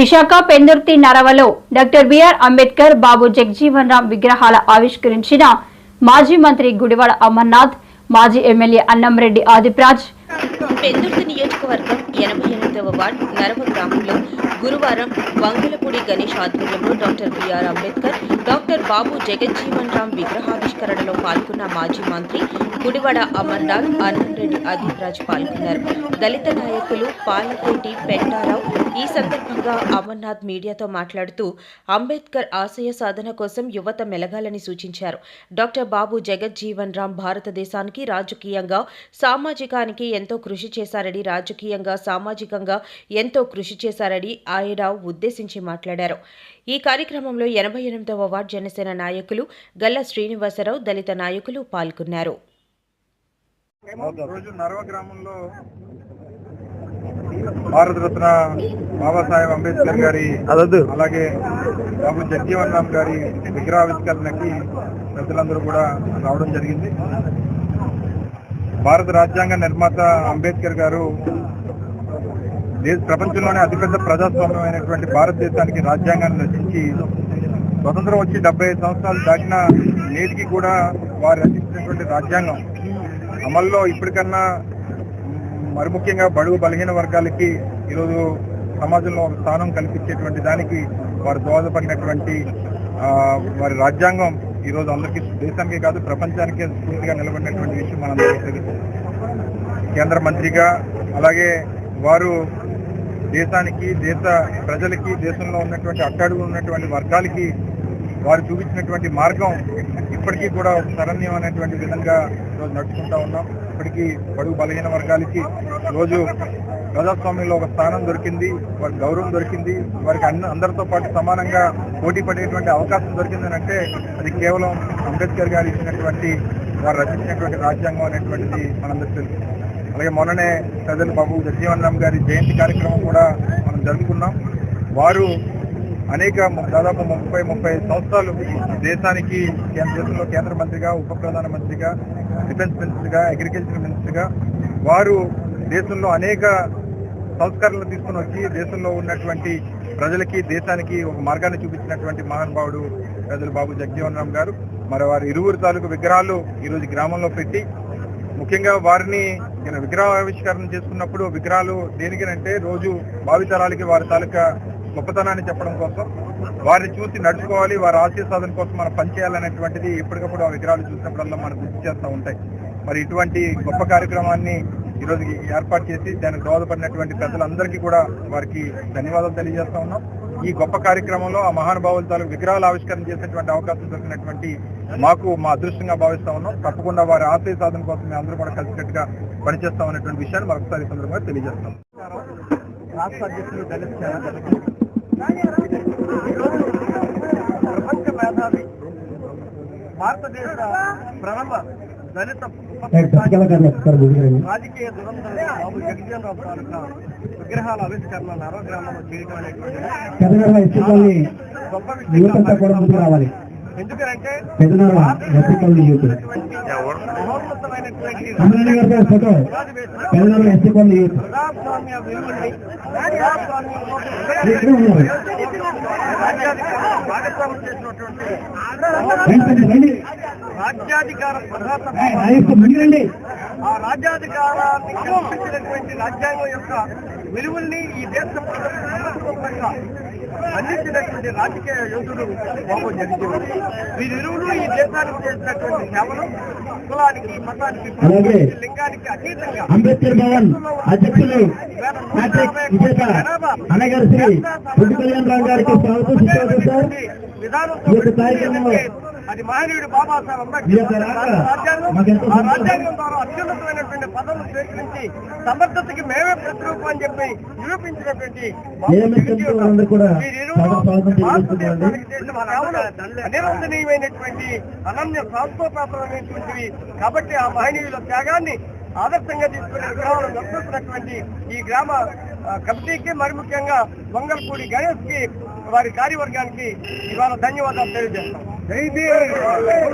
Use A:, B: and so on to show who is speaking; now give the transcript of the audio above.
A: విశాఖ పెందుర్తి నరవలో doctor BR Ambedkar Babu Jagjivan Ram విగ్రహాల ఆవిష్కరించిన మాజీ మంత్రి గుడివాడ అమర్నాథ్ మాజీ ఎమ్మెల్యే అన్నంరెడ్డి ఆదిప్రాజ్.
B: పెందుర్తి నియోజకవర్గం ఎనభై ఎనిమిదవ వార్డ్ నరవ గ్రామంలో గురువారం వంగలపూడి గణేష్ ఆధ్వర్యంలో doctor BR Ambedkar doctor Babu Jagjivan Ram విగ్రహావిష్కరణలో పాల్గొన్న మాజీ మంత్రి గుడివాడ అమర్నాథ్ అన్నంరెడ్డి ఆదిరాజ్ పాల్గొన్నారు. దళిత నాయకులు పాలకోటి పెంటారావు ఈ సందర్భంగా అమర్నాథ్ మీడియాతో మాట్లాడుతూ అంబేద్కర్ ఆశయ సాధన కోసం యువత మెలగాలని సూచించారు. డాక్టర్ బాబు జగజ్జీవన్ రామ్ భారతదేశానికి రాజకీయంగా సామాజికానికి ఎంతో కృషి చేశారని రాజకీయంగా సామాజికంగా ఎంతో కృషి చేశారని ఆయన ఉద్దేశించి మాట్లాడారు. ఈ కార్యక్రమంలో ఎనభై ఎనిమిదవ వార్డు జనసేన నాయకులు గల్ల శ్రీనివాసరావు దళిత నాయకులు పాల్గొన్నారు.
C: గ్రామంలో భారతరత్న బాబాసాహెబ్ అంబేద్కర్ గారి అలాగే బాబు జగ్జీవన్ రామ్ గారి విగ్రహావిష్కరణకి ప్రజలందరూ కూడా రావడం జరిగింది. భారత రాజ్యాంగ నిర్మాత అంబేద్కర్ గారు దేశ ప్రపంచంలోనే అతిపెద్ద ప్రజాస్వామ్యమైనటువంటి భారతదేశానికి రాజ్యాంగాన్ని రచించి స్వతంత్రం వచ్చి డెబ్బై ఐదు సంవత్సరాలు దాటిన నేటికి కూడా వారు రచించినటువంటి రాజ్యాంగం అమల్లో ఇప్పటికన్నా మరి ముఖ్యంగా బడుగు బలహీన వర్గాలకి ఈరోజు సమాజంలో ఒక స్థానం కల్పించేటువంటి దానికి వారు దోహదపడినటువంటి ఆ, వారి రాజ్యాంగం ఈరోజు అందరికీ దేశానికే కాదు ప్రపంచానికే స్ఫూర్తిగా నిలబడినటువంటి విషయం మనందరికీ తెలుసు. కేంద్ర మంత్రిగా అలాగే వారు దేశానికి దేశ ప్రజలకి దేశంలో ఉన్నటువంటి అట్టడుగు ఉన్నటువంటి వర్గాలకి వారు చూపించినటువంటి మార్గం ఇప్పటికీ కూడా ఒక శరణ్యం అనేటువంటి విధంగా ఈరోజు నడుచుకుంటా ఉన్నాం. ఇప్పటికీ బడుగు బలహీన వర్గాలకి రోజు ప్రజాస్వామ్యంలో ఒక స్థానం దొరికింది వారికి గౌరవం దొరికింది వారికి అన్ని అందరితో పాటు సమానంగా పోటీ పడేటువంటి అవకాశం దొరికిందని అంటే అది కేవలం అంబేద్కర్ గారు ఇచ్చినటువంటి వారు రచించినటువంటి రాజ్యాంగం అనేటువంటిది మనందరికీ తెలుసు. అలాగే మొన్ననే ప్రజలు బాబు జగజీవన్ రామ్ గారి జయంతి కార్యక్రమం కూడా మనం జరుపుకున్నాం. వారు అనేక దాదాపు ముప్పై ముప్పై సంవత్సరాలు దేశానికి కేంద్ర దేశంలో కేంద్ర మంత్రిగా ఉప ప్రధాన మంత్రిగా డిఫెన్స్ మినిస్టర్గా అగ్రికల్చర్ మినిస్టర్గా వారు దేశంలో అనేక సంస్కరణలు తీసుకుని వచ్చి దేశంలో ఉన్నటువంటి ప్రజలకి దేశానికి ఒక మార్గాన్ని చూపించినటువంటి మహానుభావుడు ప్రజలు బాబు జగజీవన్ రామ్ గారు. మరి వారి ఇరువురు తాలూకు విగ్రహాలు ఈరోజు గ్రామంలో పెట్టి ముఖ్యంగా వారిని విగ్రహ విగ్రహావిష్కరణ చేసుకున్నప్పుడు విగ్రహాలు దేనికినంటే రోజు భావితరాలకి వారి తాలూకా గొప్పతనాన్ని చెప్పడం కోసం వారిని చూసి నడుచుకోవాలి వారి ఆశయ సాధన కోసం మనం పనిచేయాలనేటువంటిది ఎప్పటికప్పుడు ఆ విగ్రహాలు చూసినప్పుడల్లా మనం గుర్తు చేస్తూ ఉంటాయి. మరి ఇటువంటి గొప్ప కార్యక్రమాన్ని ఈరోజు ఏర్పాటు చేసి దానికి దోహదపడినటువంటి ప్రజలందరికీ కూడా వారికి ధన్యవాదాలు తెలియజేస్తా ఉన్నాం. ఈ గొప్ప కార్యక్రమంలో ఆ మహానుభావుల తాలూకు విగ్రహాలు ఆవిష్కరణ చేసేటువంటి అవకాశం దొరికినటువంటి మాకు మా అదృష్టంగా భావిస్తా ఉన్నాం. తప్పకుండా వారి ఆశయ సాధన కోసం మేము అందరూ కూడా కలిసికట్టుగా పనిచేస్తామనేటువంటి విషయాన్ని మరొకసారి సందర్భంగా తెలియజేస్తాం. రాష్ట్ర అధ్యక్షులు దళిత. ప్రపంచ మేధావి భారతదేశ ప్రణవ దళిత రాజకీయ దురంధర బాబు జగజీవన్ రావు తాలూకా విగ్రహాల ఆవిష్కరణ నరవ గ్రామంలో చేయడం
D: ఎస్సీకాలనీ
C: గొప్ప
D: రావాలి
C: ఎందుకంటే భాగస్వామ్యం చేసినటువంటి రాజ్యాధికార ప్రధాన ఆ రాజ్యాధికారాన్ని కల్పించినటువంటి రాజ్యాంగం యొక్క విలువల్ని ఈ దేశ ప్రజలకు అందించినటువంటి రాజకీయ యోధుడు బాబు జగజీవన్ వీరిరువురు ఈ దేశానికి చేసినటువంటి సేవలు కులానికి మతానికి లింగానికి అతీతంగా
D: అంబేద్కర్ భవన్ అధ్యక్షులు అనగారు శ్రీ పొట్టి కళ్యాణ్ రావు గారికి స్వాగతం సార్. ఈ యొక్క కార్యక్రమంలో
C: అది మహనీయుడు బాబాసాహెబ్ అంబేద్కర్ రాజ్యాంగం ఆ. రాజ్యాంగం ద్వారా అత్యున్నతమైనటువంటి పదవులు స్వీకరించి సమర్థతకి మేమే ప్రతిరూపం అని చెప్పి నిరూపించినటువంటి అనిరంజనీయమైనటువంటి అనన్య సాంస్కృతికమైనటువంటివి కాబట్టి ఆ మహనీయుల త్యాగాన్ని ఆదర్శంగా తీసుకునే విగ్రహాలను నిర్మిస్తున్నటువంటి ఈ గ్రామ కమిటీకి మరి ముఖ్యంగా వంగల్పూడి గణేష్కి వారి కార్యవర్గానికి ఇవాళ ధన్యవాదాలు తెలియజేస్తాం. Sem Deus!